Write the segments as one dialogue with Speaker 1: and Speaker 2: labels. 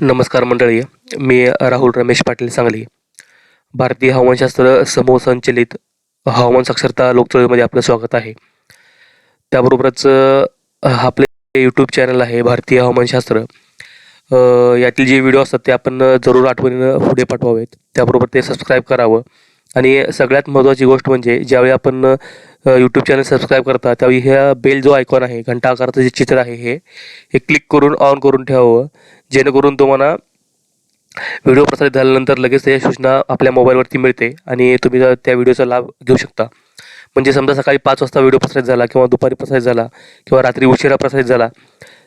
Speaker 1: नमस्कार मंडळी. मी राहुल रमेश पाटील सांगली. भारतीय हवामानशास्त्र समूह संचलित हवामान साक्षरता लोकचळवळीमध्ये आपलं स्वागत आहे. त्याबरोबरच आपले यूट्यूब चॅनल आहे भारतीय हवामानशास्त्र. यातील जे व्हिडिओ असतात ते आपण जरूर आठवणीनं पुढे पाठवावेत. त्याबरोबर ते सबस्क्राईब करावं. आणि सगळ्यात महत्त्वाची गोष्ट म्हणजे ज्यावेळी आपण यूट्यूब चॅनल सबस्क्राईब करता त्यावेळी ह्या बेल जो आयकॉन आहे घंटा आकाराचं जे चित्र आहे हे हे क्लिक करून ऑन करून ठेवावं. जेणेकरून तुम्हाला व्हिडिओ प्रसारित झाल्यानंतर लगेच त्याच्या सूचना आपल्या मोबाईलवरती मिळते आणि तुम्ही त्या- त्या व्हिडिओचा लाभ घेऊ शकता. म्हणजे समजा सकाळी पाच वाजता व्हिडिओ प्रसारित झाला किंवा दुपारी प्रसारित झाला किंवा रात्री उशिरा प्रसारित झाला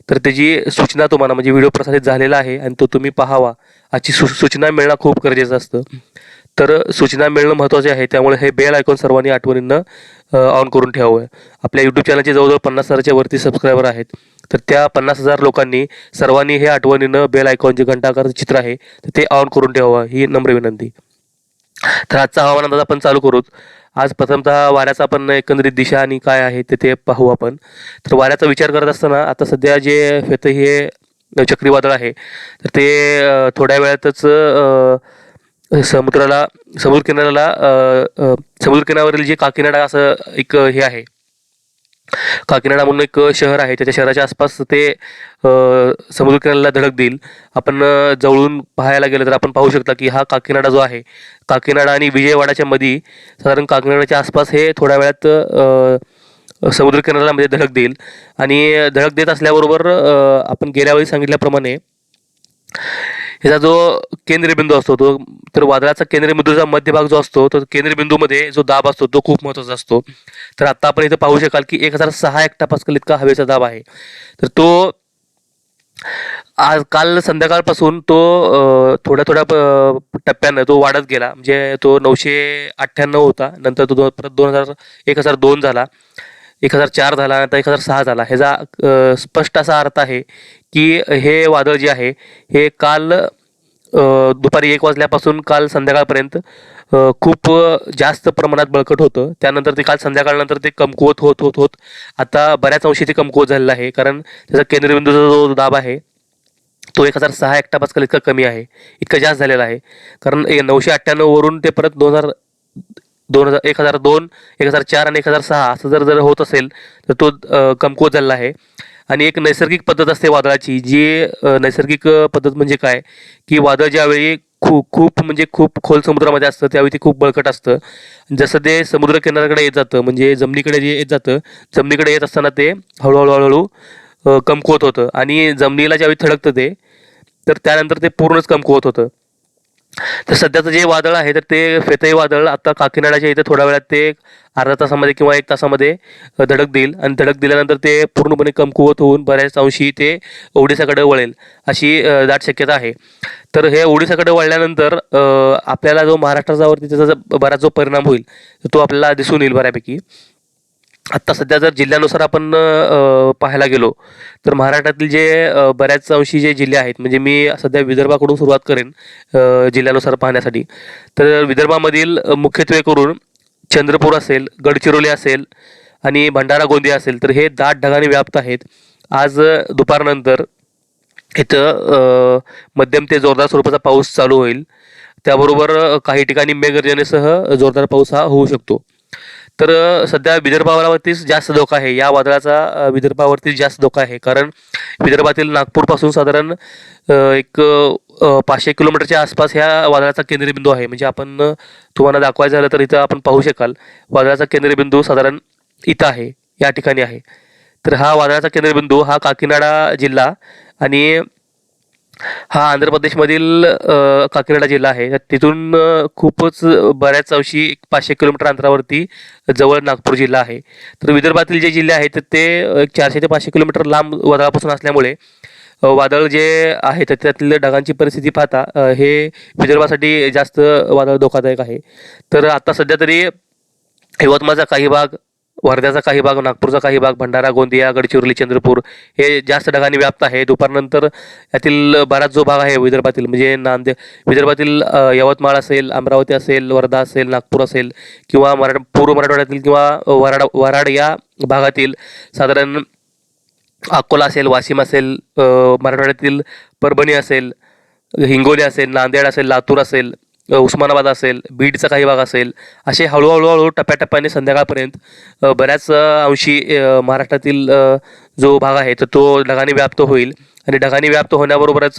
Speaker 1: तर त्याची सूचना तुम्हाला म्हणजे व्हिडिओ प्रसारित झालेला आहे आणि तो तुम्ही पाहावा. याची सू सूचना मिळणं खूप गरजेचं असतं. तर सूचना मिळणं महत्त्वाचे आहे. त्यामुळे हे बेल आयकॉन सर्वांनी आठवणींना ऑन करून ठेवावं. आपल्या यूट्यूब चॅनलचे जवळजवळ पन्नास हजारच्या वरती सबस्क्रायबर आहेत. तर त्या पन्नास हजार लोकांनी सर्वांनी हे आठवणीनं बेल आयकॉन जे घंटाकार चित्र आहे तर ते ऑन करून ठेवावं. ही नम्र विनंती. तर आजचा हवामान अंदाज आपण चालू करूच. आज प्रथमतः वाऱ्याचा आपण एकंदरीत दिशा आणि काय आहे ते ते पाहू आपण. तर वाऱ्याचा विचार करत असताना आता सध्या जे फेत हे चक्रीवादळ आहे तर ते थोड्या वेळातच समुद्राला समुद्र किनाऱ्याला जे काकीनाडा असं एक हे आहे. काकीनाडा म्हणून एक शहर आहे. त्याच्या शहराच्या आसपास ते समुद्रकिनाऱ्याला समुद्र किनाऱ्याला धडक देईल. आपण जवळून पाहायला गेलं तर आपण पाहू शकता की हा काकीनाडा जो आहे काकीनाडा आणि विजयवाडाच्या मध्ये साधारण काकीनाडाच्या आसपास हे थोड्या वेळात समुद्रकिनाऱ्याला समुद्र किनाऱ्याला मध्ये धडक देईल. आणि धडक देत असल्याबरोबर आपण गेल्या वेळी सांगितल्याप्रमाणे ह्याचा जो केंद्रबिंदू असतो तो तर वादळाचा केंद्रबिंदूचा मध्यभाग जो असतो तो केंद्रबिंदूमध्ये जो दाब असतो तो खूप महत्त्वाचा असतो. तर आता आपण इथं पाहू शकाल की एक हजार सहा एकटा पासकल इतका हवेचा दाब आहे. तर तो आज काल संध्याकाळपासून तो थोड्या थोड्या प- टप्प्यानं तो वाढत गेला. म्हणजे तो नऊशे अठ्ठ्याण्णव होता. नंतर तो दोन परत दोन हजार एक हजार दोन झाला. एक हजार चार झाला नंतर एक हजार सहा झाला. ह्याचा स्पष्ट असा अर्थ आहे की हे वादळ जे आहे हे काल दुपारी एक वाजल्यापासून काल संध्याकाळपर्यंत खूप जास्त प्रमाणात बळकट होतं. त्यानंतर ते काल संध्याकाळनंतर ते कमकुवत होत होत होत आता बऱ्याच अंशी ते कमकुवत झालेलं आहे. कारण त्याचा केंद्रबिंदूचा जो दाब आहे तो एक हजार सहा एकटा पास्कल इतका कमी आहे. इतका जास्त झालेला आहे. कारण नऊशे अठ्ठ्याण्णववरून ते परत दोन हजार दोन हजार एक हजार दोन एक हजार चार आणि एक हजार सहा असं जर जर होत असेल तर तो कमकुवत झालेला आहे. आणि एक नैसर्गिक पद्धत असते वादळाची जी नैसर्गिक पद्धत म्हणजे काय? की वादळ ज्यावेळी खूप खूप म्हणजे खूप खोल समुद्रामध्ये असतं त्यावेळी ते खूप बळकट असतं. जसं ते समुद्र किनाऱ्याकडे येत जातं म्हणजे जमिनीकडे जे येत जातं जमिनीकडे येत असताना ते हळूहळू हळूहळू कमकुवत होतं. आणि जमिनीला ज्यावेळी थडकतं ते तर त्यानंतर ते पूर्णच कमकुवत होतं. तर सध्याचं जे वादळ आहे तर ते फेतई वादळ आता काकीनाडाच्या इथे थोड्या वेळात ते अर्धा तासामध्ये किंवा एक तासामध्ये धडक देईल. आणि धडक दिल्यानंतर ते पूर्णपणे कमकुवत होऊन बऱ्याच अंशी ते ओडिसाकडे वळेल अशी दाट शक्यता आहे. तर हे ओडिसाकडे वळल्यानंतर आपल्याला जो महाराष्ट्रावरती त्याचा जो बराच जो परिणाम होईल तो आपल्याला दिसून येईल बऱ्यापैकी. आत्ता सध्या जर जिल्ह्यानुसार आपण पाहायला गेलो तर महाराष्ट्रातील जे बऱ्याच अंशी जे जिल्हे आहेत म्हणजे मी सध्या विदर्भाकडून सुरुवात करेन जिल्ह्यानुसार पाहण्यासाठी. तर विदर्भामधील मुख्यत्वे करून चंद्रपूर असेल गडचिरोली असेल आणि भंडारा गोंदिया असेल तर हे दाट ढगाने व्याप्त आहेत. आज दुपारनंतर इथं मध्यम ते जोरदार स्वरूपाचा पाऊस चालू होईल. त्याबरोबर काही ठिकाणी मेघगर्जनेसह जोरदार पाऊस हा होऊ शकतो. तर सध्या विदर्भावरतीच जास्त धोका आहे. या वादळाचा विदर्भावरतीच जास्त धोका आहे. कारण विदर्भातील नागपूरपासून साधारण एक पाचशे किलोमीटरच्या आसपास ह्या वादळाचा केंद्रबिंदू आहे. म्हणजे आपण तुम्हाला दाखवायचं झालं तर इथं आपण पाहू शकाल. वादळाचा केंद्रबिंदू साधारण इथं आहे. या ठिकाणी आहे. तर हा वादळाचा केंद्रबिंदू हा काकीनाडा जिल्हा आणि हा आंध्र प्रदेशमधील काकीनाडा जिल्हा आहे. तर तिथून खूपच बऱ्याच अंशी एक पाचशे किलोमीटर अंतरावरती जवळ नागपूर जिल्हा आहे. तर विदर्भातील जे जिल्हे आहेत तर ते एक चारशे ते पाचशे किलोमीटर लांब वादळापासून असल्यामुळे वादळ जे आहे तर त्यातील ढगांची परिस्थिती पाहता हे विदर्भासाठी जास्त वादळ धोकादायक आहे. तर आता सध्या तरी यवतमाळचा काही भाग वर्ध्याचा काही भाग नागपूरचा काही भाग भंडारा गोंदिया गडचिरोली चंद्रपूर हे जास्त ढगांनी व्याप्त आहे दुपारनंतर यातील बराच जो भाग आहे विदर्भातील म्हणजे नांदे विदर्भातील यवतमाळ असेल अमरावती असेल वर्धा असेल नागपूर असेल किंवा मराठ पूर्व मराठवाड्यातील किंवा वराड वराड या भागातील साधारण अकोला असेल वाशिम असेल मराठवाड्यातील परभणी असेल हिंगोली असेल नांदेड असेल लातूर असेल उस्मानाबाद असेल बीडचा काही भाग असेल असे हळूहळू हळू टप्प्याटप्प्याने संध्याकाळपर्यंत बऱ्याच अंशी महाराष्ट्रातील जो भाग आहे तर तो ढगाने व्याप्त होईल. आणि ढगाने व्याप्त होण्याबरोबरच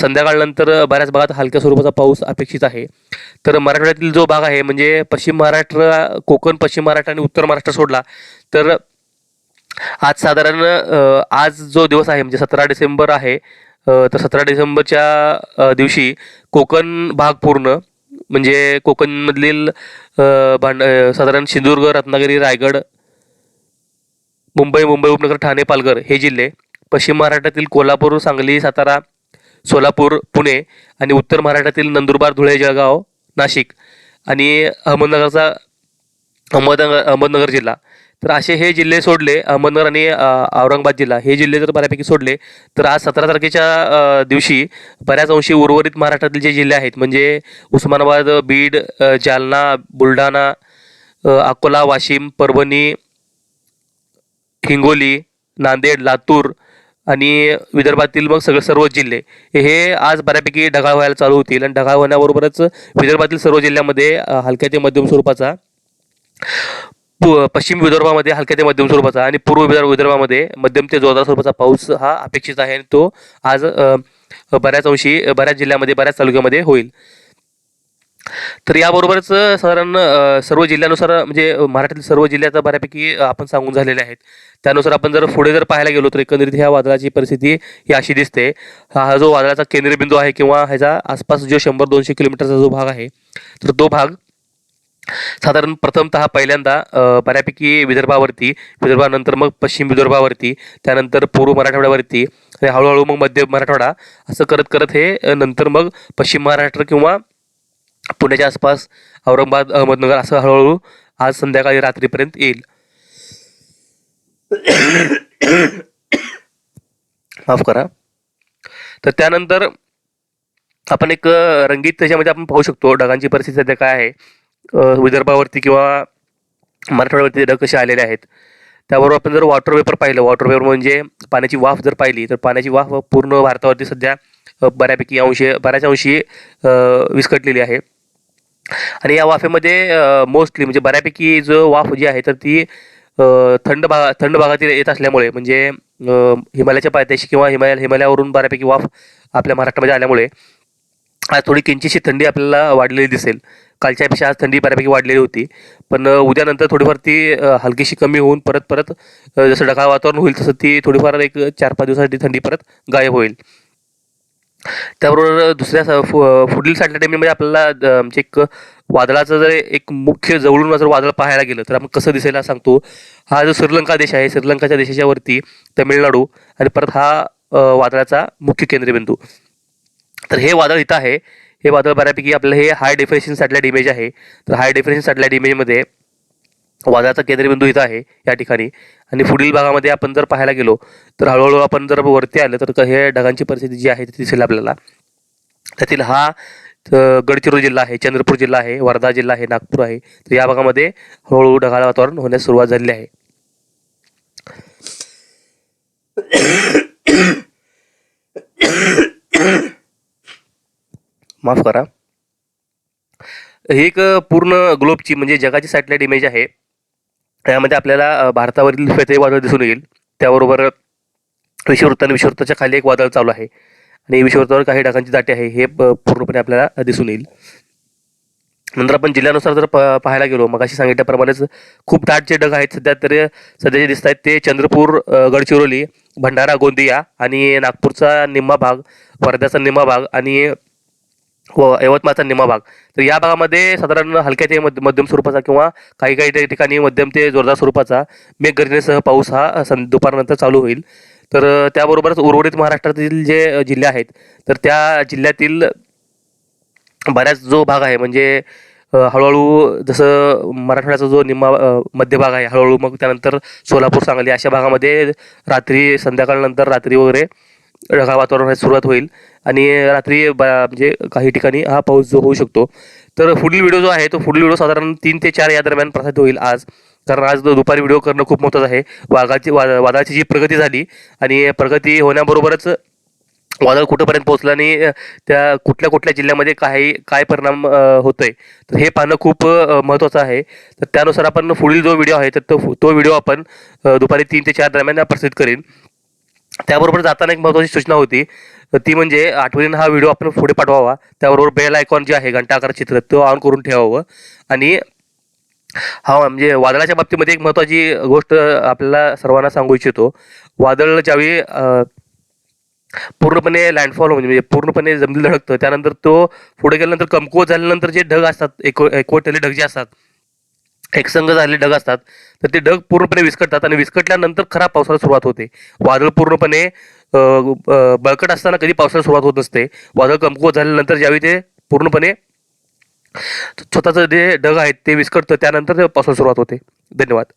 Speaker 1: संध्याकाळनंतर बऱ्याच भागात हलक्या स्वरूपाचा पाऊस अपेक्षित आहे. तर मराठवाड्यातील जो भाग आहे म्हणजे पश्चिम महाराष्ट्र कोकण पश्चिम महाराष्ट्र आणि उत्तर महाराष्ट्र सोडला तर आज साधारण आज जो दिवस आहे म्हणजे सतरा डिसेंबर आहे तर सतरा डिसेंबरच्या दिवशी कोकण भाग पूर्ण म्हणजे कोकणमधील भांड साधारण सिंधुदुर्ग रत्नागिरी रायगड मुंबई मुंबई उपनगर ठाणे पालघर हे जिल्हे पश्चिम महाराष्ट्रातील कोल्हापूर सांगली सातारा सोलापूर पुणे आणि उत्तर महाराष्ट्रातील नंदुरबार धुळे जळगाव नाशिक आणि अहमदनगरचा अहमदनगर अहमदनगर जिल्हा. तर असे हे जिल्हे सोडले अहमदनगर आणि औरंगाबाद जिल्हा. हे जिल्हे जर बऱ्यापैकी सोडले तर आज सतरा तारखेच्या दिवशी बऱ्याच अंशी उर्वरित महाराष्ट्रातील जे जिल्हे आहेत म्हणजे उस्मानाबाद बीड जालना बुलढाणा अकोला वाशिम परभणी हिंगोली नांदेड लातूर आणि विदर्भातील मग सगळे सर्व जिल्हे. हे आज बऱ्यापैकी ढगाळ व्हायला चालू होतील. आणि ढगाळ होण्याबरोबरच विदर्भातील सर्व जिल्ह्यामध्ये हलक्या ते मध्यम स्वरूपाचा पश्चिम विदर्भामध्ये हलक्या ते मध्यम स्वरूपाचा आणि पूर्व विदर्भ विदर्भामध्ये मध्यम ते जोरदार स्वरूपाचा पाऊस हा अपेक्षित आहे आणि तो आज बऱ्याच अंशी बऱ्याच जिल्ह्यामध्ये बऱ्याच तालुक्यामध्ये होईल. तर याबरोबरच साधारण सर्व जिल्ह्यानुसार म्हणजे महाराष्ट्रातील सर्व जिल्ह्याचा बऱ्यापैकी आपण सांगून झालेले आहेत. त्यानुसार आपण जर पुढे जर पाहायला गेलो तर एकंदरीत ह्या वादळाची परिस्थिती ही अशी दिसते. हा जो वादळाचा केंद्रबिंदू आहे किंवा ह्याचा आसपास जो शंभर दोनशे किलोमीटरचा जो भाग आहे तर तो भाग साधारण प्रथमतः पहिल्यांदा बऱ्यापैकी विदर्भावरती विदर्भानंतर मग पश्चिम विदर्भावरती त्यानंतर पूर्व मराठवाड्यावरती आणि हळूहळू मग मध्य मराठवाडा असं करत करत हे नंतर मग पश्चिम महाराष्ट्र किंवा पुण्याच्या आसपास औरंगाबाद अहमदनगर असं हळूहळू आज संध्याकाळी रात्रीपर्यंत येईल. माफ करा. तर त्यानंतर आपण एक रंगीत त्याच्यामध्ये आपण पाहू शकतो ढगांची परिस्थिती सध्या काय आहे. विदर्भावरती किंवा मराठवाड्यावरती ढग कसे आलेले आहेत त्याबरोबर आपण जर वॉटर वेपर पाहिलं वॉटर वेपर म्हणजे पाण्याची वाफ जर पाहिली तर पाण्याची वाफ पूर्ण भारतावरती सध्या बऱ्यापैकी अंशी बऱ्याच अंशी विस्कटलेली आहे. आणि या वाफेमध्ये मोस्टली म्हणजे बऱ्यापैकी जो वाफ जी आहे तर ती थंड भागा थंड भागातील येत असल्यामुळे म्हणजे हिमालयाच्या पायथ्याशी किंवा हिमालय हिमालयावरून बऱ्यापैकी वाफ आपल्या महाराष्ट्रामध्ये आल्यामुळे आज थोडी किंचितशी थंडी आपल्याला वाढलेली दिसेल. कालच्यापेक्षा आज थंडी बऱ्यापैकी वाढलेली होती. पण उद्यानंतर थोडीफार ती हलकीशी कमी होऊन परत परत जसं ढगाळ वातावरण होईल तसं ती थोडीफार एक चार पाच दिवसासाठी थंडी परत गायब होईल. त्याबरोबर दुसऱ्या स- फु- पुढील सॅटरडेमध्ये आपल्याला म्हणजे एक वादळाचं जर एक मुख्य जवळून जर वादळ पाहायला गेलं तर आपण कसं दिसायला सांगतो? हा जो श्रीलंका देश आहे श्रीलंकाच्या देशाच्या वरती तमिळनाडू आणि परत हा वादळाचा मुख्य केंद्रबिंदू. तर हे वादळ इथं आहे. हे वादळ बऱ्यापैकी आपलं हे हाय डेफिनेशन सॅटेलाइट इमेज आहे. तर हाय डेफिनेशन सॅटेलाइट इमेजमध्ये वादळाचा केंद्रबिंदू इथं आहे या ठिकाणी. आणि पुढील भागामध्ये आपण जर पाहायला गेलो तर हळूहळू आपण जर वरती आलं तर हे ढगांची परिस्थिती जी आहे ती दिसेल आपल्याला. त्यातील हा गडचिरोली जिल्हा आहे चंद्रपूर जिल्हा आहे वर्धा जिल्हा आहे नागपूर आहे. तर या भागामध्ये हळूहळू ढगाळ वातावरण होण्यास सुरुवात झालेली आहे. माफ करा. ही एक पूर्ण ग्लोबची म्हणजे जगाची सॅटेलाईट इमेज आहे. त्यामध्ये आपल्याला भारतावरील फेते वादळ दिसून येईल. त्याबरोबर विषुववृत्त आणि विषुववृत्ताच्या खाली एक वादळ चालू आहे. आणि विषुववृत्तावर काही ढगांची दाटी आहे हे प- पूर्णपणे आपल्याला दिसून येईल. नंतर आपण जिल्ह्यानुसार जर प पाहायला गेलो मग अशी सांगितल्याप्रमाणेच खूप दाट जे ढग आहेत. सध्या तर सध्या जे दिसत आहेत ते चंद्रपूर गडचिरोली भंडारा गोंदिया आणि नागपूरचा निम्मा भाग वर्ध्याचा निम्मा भाग आणि व यवतमाळचा निम्मा भाग. तर या भागामध्ये साधारण हलक्या ते मध्य मध्यम स्वरूपाचा किंवा काही काही ठिकाणी मध्यम ते जोरदार स्वरूपाचा मेघगर्जनेसह पाऊस हा सं दुपारनंतर चालू होईल. तर त्याबरोबरच उर्वरित महाराष्ट्रातील जे जिल्हे आहेत तर त्या जिल्ह्यातील बऱ्याच जो भाग आहे म्हणजे हळूहळू जसं मराठवाड्याचा जो निम्मा मध्य भाग आहे हळूहळू मग त्यानंतर सोलापूर सांगली अशा भागामध्ये रात्री संध्याकाळनंतर रात्री वगैरे ढगाळ वातावरण व्हायला सुरुवात होईल. आणि रात्री ब म्हणजे काही ठिकाणी हा पाऊस जो होऊ शकतो. तर पुढील व्हिडिओ जो आहे तो पुढील व्हिडिओ साधारण तीन ते चार या दरम्यान प्रसारित होईल आज. कारण आज दुपारी व्हिडिओ करणं खूप महत्त्वाचं आहे. वाघाची वा वादाची जी प्रगती झाली आणि प्रगती होण्याबरोबरच वादळ कुठंपर्यंत पोहोचलं आणि त्या कुठल्या कुठल्या जिल्ह्यामध्ये काही काय परिणाम होतोय. तर हे पाहणं खूप महत्त्वाचं आहे. तर त्यानुसार आपण पुढील जो व्हिडिओ आहे तर तो तो व्हिडिओ आपण दुपारी तीन ते चार दरम्यान प्रसिद्ध करीन. त्याबरोबर जाताना एक महत्त्वाची सूचना होती. तर ती म्हणजे आठवणीनं हा व्हिडिओ आपण पुढे पाठवावा. त्याबरोबर बेल आयकॉन जे आहे घंटा आकार चित्र तो ऑन करून ठेवावं. आणि हा म्हणजे वादळाच्या बाबतीमध्ये एक महत्त्वाची गोष्ट आपल्याला सर्वांना सांगू इच्छितो. वादळ ज्यावेळी पूर्णपणे लँडफॉल म्हणजे, म्हणजे पूर्णपणे जमिनी धडकतं त्यानंतर तो पुढे गेल्यानंतर कमकुवत झाल्यानंतर जे ढग असतात एको एकवटलेले ढग जे असतात एकसंग झालेले ढग असतात तर ते ढग पूर्णपणे विस्कटतात आणि विस्कटल्यानंतर खरा पावसाला सुरुवात होते वादळ पूर्णपणे बळकट असताना कधी पावसाला सुरुवात होत नसते वादळ कमकुवत झाल्यानंतर ज्यावेळी ते पूर्णपणे स्वतःचं जे ढग आहेत ते विस्कटतं त्यानंतर ते पावसाला सुरुवात होते धन्यवाद